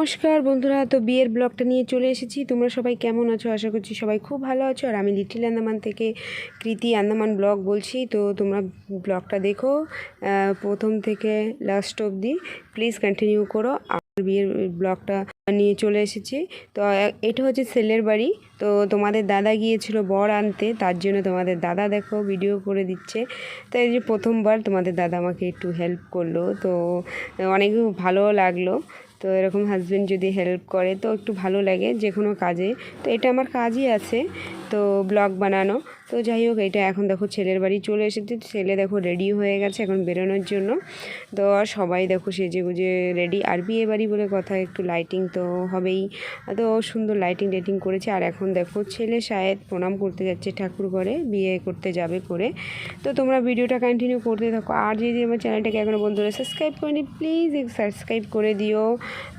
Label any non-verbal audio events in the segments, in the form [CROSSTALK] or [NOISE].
নমস্কার বন্ধুরা, তো বিয়ের ব্লগটা নিয়ে চলে এসেছি। তোমরা সবাই কেমন আছো? আশা করছি সবাই খুব ভালো আছো। আর আমি লিটিল আন্দামান থেকে কৃতি আন্দামান ব্লগ বলছি। তো তোমরা ব্লগটা দেখো প্রথম থেকে লাস্ট অবধি। প্লিজ কন্টিনিউ করো। আর বিয়ের ব্লগটা নিয়ে চলে এসেছি। তো এটা হচ্ছে ছেলের বাড়ি। তো তোমাদের দাদা গিয়েছিল বর আনতে, তার জন্য তোমাদের দাদা দেখো ভিডিও করে দিচ্ছে। তো এই যে প্রথমবার তোমাদের দাদা আমাকে একটু হেল্প করল। তো অনেক ভালো লাগল। তো এরকম হাজবেন্ড যদি হেল্প করে তো একটু ভালো লাগে যে কোনো কাজে। তো এটা আমার কাজই আছে। তো ব্লগ বানানো। তো যাই হোক এটা এখন দেখো ছেলের বাড়ি চলে এসেছে। ছেলে দেখো রেডি হয়ে গেছে এখন বেরোনোর জন্য। তো সবাই দেখো সেজে গুজে রেডি আর বিয়ে বাড়ি বলে কথা, একটু লাইটিং তো হবেই। তো সুন্দর লাইটিং টাইটিং করেছে। আর এখন দেখো ছেলে শায়দ প্রণাম করতে যাচ্ছে ঠাকুর ঘরে, বিয়ে করতে যাবে করে। তো তোমরা ভিডিওটা কন্টিনিউ করতে থাকো। আর যদি আমার চ্যানেলটাকে এখনও বন্ধুরা সাবস্ক্রাইব করেনি প্লিজ সাবস্ক্রাইব করে দিও।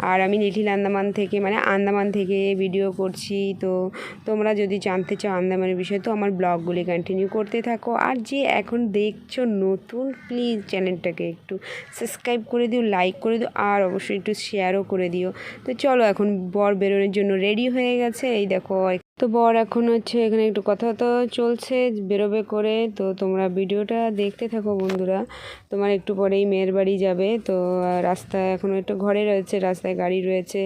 আর আমি লিটিল আন্দামান থেকে মানে আন্দামান থেকে ভিডিও করছি। তো তোমরা যদি জানতে চাও আন্দামানের বিষয় তো আমার ব্লগগুলি কন্টিনিউ করতে থাকো। আর যে এখন দেখছ নতুন প্লিজ চ্যানেলটাকে একটু সাবস্ক্রাইব করে দিও লাইক করে দিও, আর অবশ্যই একটু শেয়ারও করে দিও। তো চলো এখন বর বেরোনোর জন্য রেডি হয়ে গেছে। এই দেখো তো বর এখন হচ্ছে এখানে একটু কথা তো চলছে, বেরোবে করে। তো তোমরা ভিডিওটা দেখতে থাকো বন্ধুরা। তোমার একটু পরেই মেয়ের বাড়ি যাবে। তো রাস্তা এখন একটু ঘরে রয়েছে, রাস্তায় গাড়ি রয়েছে।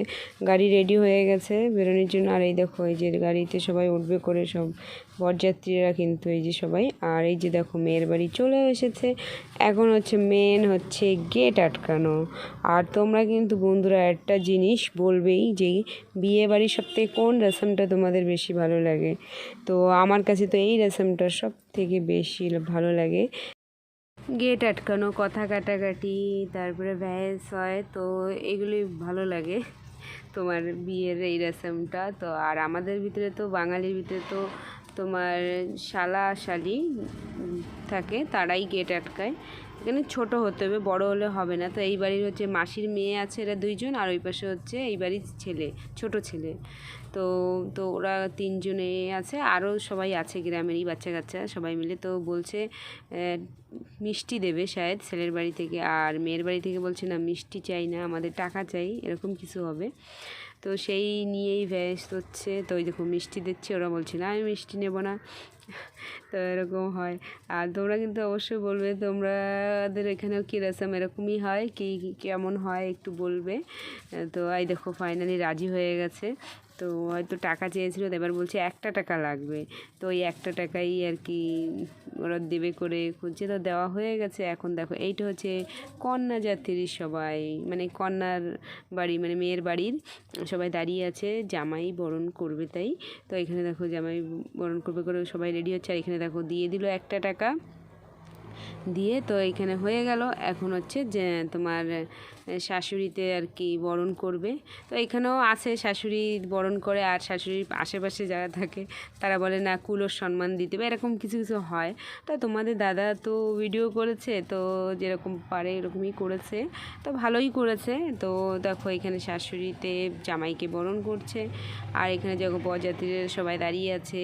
গাড়ি রেডি হয়ে গেছে বেরোনোর জন্য। আর এই দেখো, এই যে গাড়িতে সবাই উঠবে করে সব বরযাত্রীরা কিন্তু এই যে সবাই, আর এই যে দেখো মেয়ের বাড়ি চলে এসেছে। এখন হচ্ছে মেন হচ্ছে গেট আটকানো। আর তোমরা কিন্তু বন্ধুরা একটা জিনিস বলবেই যে বিয়ে বাড়ির সবথেকে কোন রেশমটা তোমাদের বেশি ভালো লাগে? তো আমার কাছে তো এই রেশমটা সব থেকে বেশি ভালো লাগে। গেট আটকানো, কথা কাটাকাটি, তারপরে ভ্যাস হয়, তো এগুলি ভালো লাগে তোমার বিয়ের এই রেশমটা। তো আর আমাদের ভিতরে তো, বাঙালির ভিতরে তো তোমার শালা শালি থাকে, তারাই গেট আটকায়। এখানে ছোট হতে হবে, বড় হলে হবে না। তো এই বাড়ির হচ্ছে মাসির মেয়ে আছে এরা দুইজন, আর ওই পাশে হচ্ছে এই বাড়ির ছেলে, ছোট ছেলে। তো তো ওরা তিনজনে আছে, আরও সবাই আছে গ্রামেরই বাচ্চা কাচ্চা সবাই মিলে। তো বলছে মিষ্টি দেবে শায়দ ছেলের বাড়ি থেকে, আর মেয়ের বাড়ি থেকে বলছে, না, মিষ্টি চাই না, আমাদের টাকা চাই। এরকম কিছু হবে। তো সেই নিয়েই ব্যস্ত হচ্ছে। তো ওই দেখো মিষ্টি দিচ্ছে, ওরা বলছে, না, আমি মিষ্টি নেব না। [LAUGHS] তো এরকম হয়। আর তোমরা কিন্তু অবশ্যই বলবে, তোমরাদের এখানেও কী রসম এরকমই হয়? কি কি, কেমন হয়? একটু বলবে। তো এই দেখো ফাইনালি রাজি হয়ে গেছে। তো হয়তো টাকা চেয়েছিল এবার বলছে একটা টাকা লাগবে। তো ওই একটা টাকাই আর কি ওরা দেবে করে খুঁজছে। তো দেওয়া হয়ে গেছে। এখন দেখো, এইটা হচ্ছে কন্যা জাতির সবাই মানে কন্যার বাড়ি মানে মেয়ের বাড়ির সবাই দাঁড়িয়ে আছে, জামাই বরণ করবে তাই। তো এখানে দেখো জামাই বরণ করবে করে সবাই রেডি হচ্ছে। আর এখানে দেখো দিয়ে দিল একটা টাকা। দিয়ে তো এইখানে হয়ে গেল। এখন হচ্ছে যে তোমার শাশুড়িতে আর কি বরণ করবে। তো এখানেও আছে শাশুড়ি বরণ করে আর শাশুড়ির আশেপাশে যারা থাকে, তারা বলে, না, কুলোর সম্মান দিতে বা এরকম কিছু কিছু হয়। তা তোমাদের দাদা তো ভিডিও করেছে, তো যেরকম পারে এরকমই করেছে। তো ভালোই করেছে। তো দেখো, এখানে শাশুড়িতে জামাইকে বরণ করছে। আর এখানে যখন বরযাত্রীরা সবাই দাঁড়িয়ে আছে।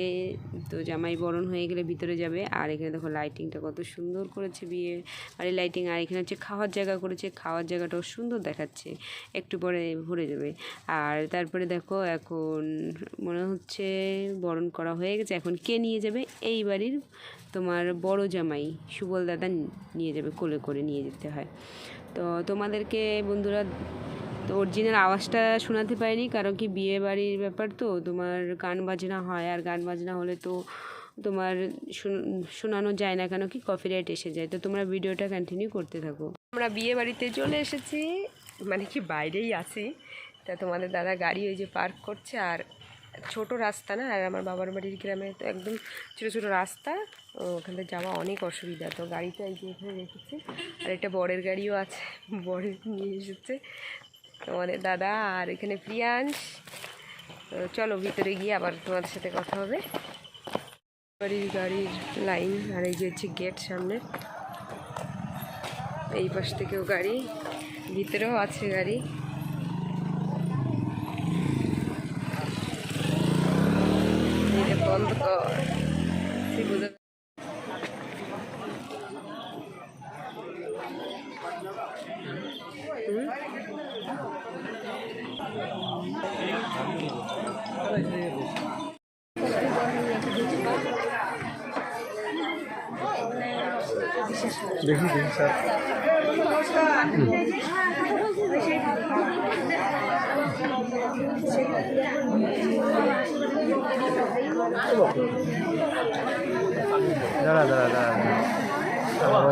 তো জামাই বরণ হয়ে গেলে ভিতরে যাবে। আর এখানে দেখো লাইটিংটা কত সুন্দর করেছে বিয়ে বাড়ির লাইটিং আর এখানে হচ্ছে খাওয়ার জায়গা করেছে। খাওয়ার জায়গাটাও সুন্দর দেখাচ্ছে, একটু পরে ভরে যাবে। আর তারপরে দেখো এখন মনে হচ্ছে বরণ করা হয়ে গেছে। এখন কে নিয়ে যাবে? এই বাড়ির তোমার বড় জামাই, সুবল দাদা নিয়ে যাবে, কোলে করে নিয়ে যেতে হয়। তো তোমাদেরকে বন্ধুরা, তো অরিজিনাল আওয়াজটা শোনাতে পারিনি, কারণ কি বিয়ে বাড়ির ব্যাপার তো, তোমার গান বাজনা হয়, আর গান বাজনা হলে তো তোমার শোনানো যায় না কেন কি কপিরাইট এসে যায়। তো তোমরা ভিডিওটা কন্টিনিউ করতে থাকো। আমরা বিয়ে বাড়িতে চলে এসেছি। মানে কি বাইরেই আছি। তা তোমাদের দাদা গাড়ি ওই যে পার্ক করছে আর ছোট রাস্তা না, আর আমার বাবার বাড়ির গ্রামে তো একদম ছোটো ছোটো রাস্তা। ওখান থেকে যাওয়া অনেক অসুবিধা। তো গাড়িটা এই যে এখানে রেখেছি। আর একটা বরের গাড়িও আছে বরের নিয়ে এসেছে। তোমাদের দাদা আর এখানে প্রিয়াংশ। চলো ভিতরে গিয়ে আবার তোমাদের সাথে কথা হবে। বাড়ির গাড়ির লাইন আর এই যে হচ্ছে গেট সামনে। এই পাশ থেকেও গাড়ি ভিতরেও আছে গাড়ি। বন্ধ কর। দেখি দেখি স্যার। দাঁড়া দাঁড়া দাঁড়া। দাঁড়া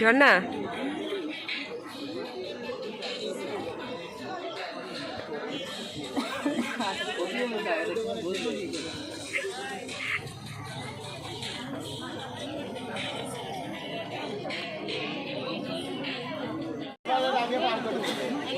ঝর্ণা [LAUGHS]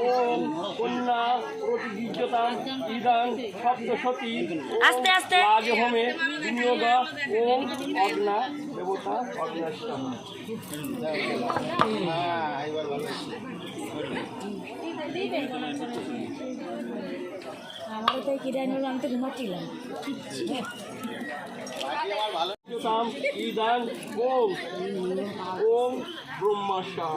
ওম কন্যা সপ্তশতী আস্তে আস্তে। রাজহোমে বিনিয়োগ ওম অগ্না দেবতা অগ্নাষ্ট আমারও তাই কেটে আমি তো ঘুমাচ্ছিলাম। তাম ইদাং ওম ওম ব্রহ্মাশা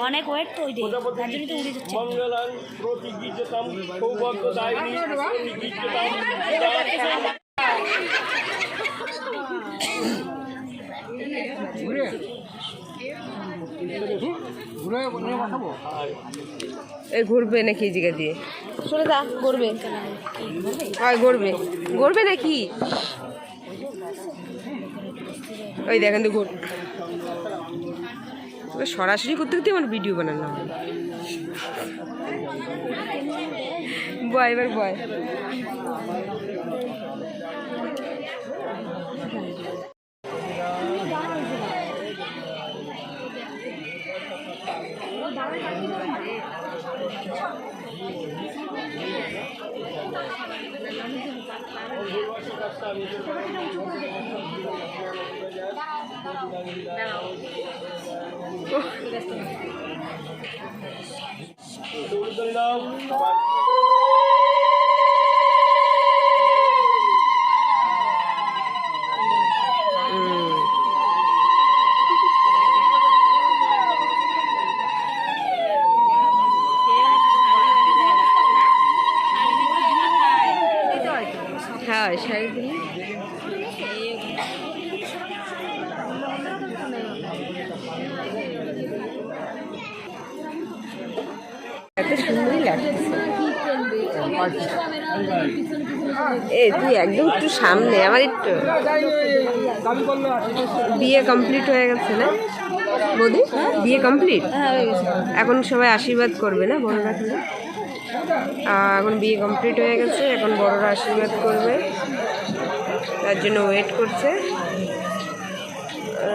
অনেক ওয়েট তো ওই দিয়ে প্রজাপতি তার জন্য তো উড়ে ঋষি যাচ্ছে। মঙ্গলাং প্রতিবিজ্যতাম সৌভাগ্যদায়িনী প্রতিবিজ্যতাম ইদাং এই ঘুরবে নাকি জায়গা দিয়ে? সরে যা ঘুরবে। হয় ঘুরবে? ঘুরবে নাকি? ওই দেখেন তো ঘুর। সরাসরি করতে করতে আমার ভিডিও বানানো হবে বয় এবার বয়। হুম। হ্যাঁ শাড়ি এত সুন্দরই লাগছে এ তুই একদম একটু সামনে আমার একটু বিয়ে কমপ্লিট হয়ে গেছে না? বৌদি? বিয়ে কমপ্লিট হ্যাঁ হয়ে এখন সবাই আশীর্বাদ করবে না বড়রা? এখন বিয়ে কমপ্লিট হয়ে গেছে, এখন বড়রা আশীর্বাদ করবে তার জন্য ওয়েট করছে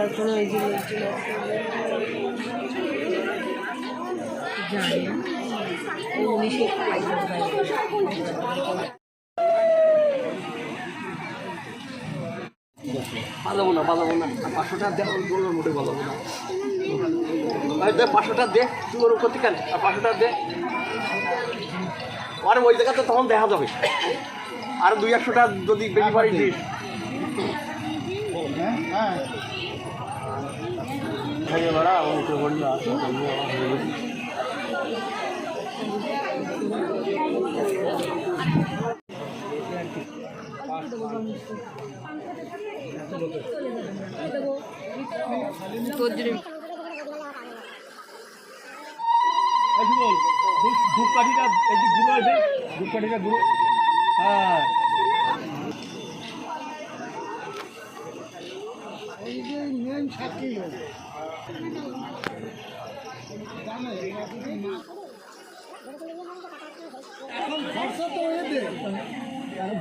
এখন ওই যে। জানি না। বাজাবো না বাজাবো না পাঁচশো টাকা দেয় বলল মোটে বাজাবো না আরে দে পাঁচশো টাকা দে, তুই ওর করতে কেন আর পাঁচশো টাকা দে আরে ওই জায়গাতে তখন দেখা যাবে। আর দুই একশো টাকা যদি বেশি বাড়ি দিস। তোর ধূপকাঠিটা এই যে গুঁড়ো আছে ধূপকাঠিটা গুঁড়ো। হ্যাঁ।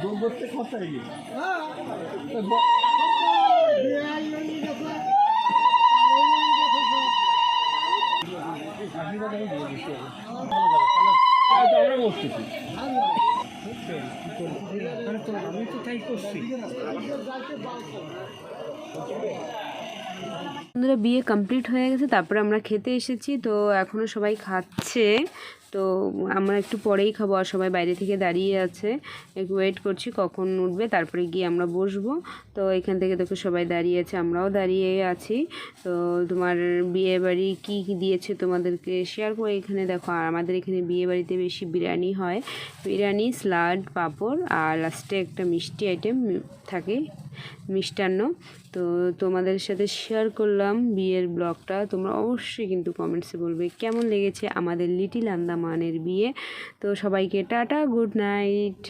জোর করতে খরচা হয়ে গেছে বিয়ে কমপ্লিট হয়ে গেছে তারপরে আমরা খেতে এসেছি তো এখনও সবাই খাচ্ছে। তো আমরা একটু পরেই খাব আর সবাই বাইরে থেকে দাঁড়িয়ে আছে। একটু ওয়েট করছি কখন উঠবে, তারপরে গিয়ে আমরা বসবো। তো এখান থেকে দেখো সবাই দাঁড়িয়ে আছে, আমরাও দাঁড়িয়ে আছি। তো তোমার বিয়ে বাড়ি কী কী দিয়েছে তোমাদেরকে শেয়ার করে এখানে দেখো। আর আমাদের এখানে বিয়ে বাড়িতে বেশি বিরিয়ানি হয়। বিরিয়ানি স্লাড পাঁপড় আর লাস্টে একটা মিষ্টি আইটেম থাকে, মিষ্টান্ন। তো তোমাদের সাথে শেয়ার করলাম বিয়ের ব্লগটা, তোমরা অবশ্যই কিন্তু কমেন্টসে বলবে কেমন লেগেছে আমাদের লিটিল আন্দামানের বিয়ে। তো সবাইকে টাটা গুড নাইট।